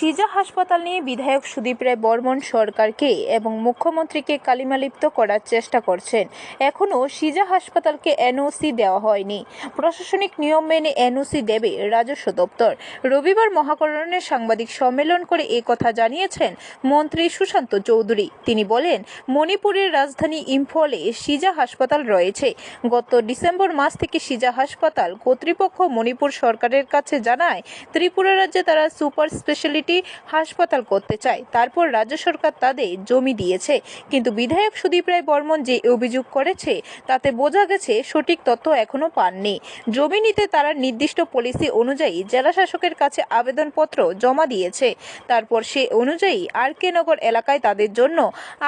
সিজা হাসপাতাল নিয়ে বিধায়ক সুদীপ রায় বর্মন সরকারকে এবং মুখ্যমন্ত্রীকে কালিমালিপ্ত করার চেষ্টা করছেন। এখনও সিজা হাসপাতালকে এনওসি দেওয়া হয়নি। প্রশাসনিক নিয়ম মেনে এনওসি দেবে রাজস্ব দপ্তর। রবিবার মহাকরণের সাংবাদিক সম্মেলন করে এ কথা জানিয়েছেন মন্ত্রী সুশান্ত চৌধুরী। তিনি বলেন, মণিপুরের রাজধানী ইম্ফলে সিজা হাসপাতাল রয়েছে। গত ডিসেম্বর মাস থেকে সিজা হাসপাতাল কর্তৃপক্ষ মণিপুর সরকারের কাছে জানায়, ত্রিপুরা রাজ্যে তারা সুপার স্পেশালিটি হাসপাতাল করতে চায়। তারপর রাজ্য সরকার তাদের জমি দিয়েছে। কিন্তু বিধায়ক সুদীপ রায় বর্মন যে অভিযোগ করেছে, তাতে বোঝা গেছে সঠিক তথ্য এখনও পাননি। জমি নিতে তারা নির্দিষ্ট পলিসি অনুযায়ী জেলা শাসকের কাছে আবেদনপত্র জমা দিয়েছে। তারপর সে অনুযায়ী আর কে নগর এলাকায় তাদের জন্য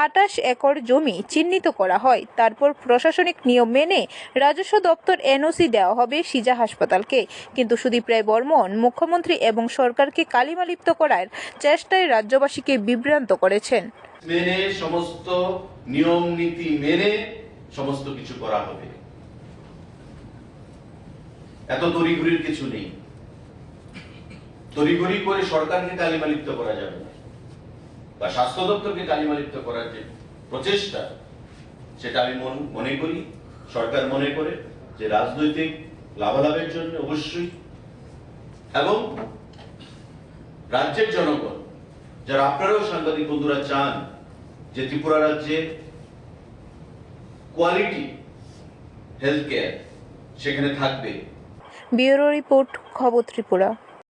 আটাশ একর জমি চিহ্নিত করা হয়। তারপর প্রশাসনিক নিয়ম মেনে রাজস্ব দপ্তর এনওসি দেওয়া হবে সিজা হাসপাতালকে। কিন্তু সুদীপ রায় বর্মন মুখ্যমন্ত্রী এবং সরকারকে কালিমালিপ্ত করার চেষ্টায় রাজ্যবাসীকে বিভ্রান্ত করেছেন। মেনে সমস্ত নিয়ম নীতি মেনে সমস্ত কিছু করা হবে। এত তড়িঘড়ির কিছু নেই। তড়িঘড়ি করে সরকারকে কালিমালিপ্ত করা যাবে বা স্বাস্থ্য দপ্তরকে কালিমালিপ্ত করার যে প্রচেষ্টা, সেটা আমি মনে করি, সরকার মনে করে যে রাজনৈতিক লাভালাভের জন্য অবশ্যই। এবং রাজ্যের জনগণ, যারা আপনারাও সাংবাদিক বন্ধুরা চান যে ত্রিপুরা রাজ্যে কোয়ালিটি হেলথ কেয়ার সেখানে থাকবে। ব্যুরো রিপোর্ট, খবর ত্রিপুরা।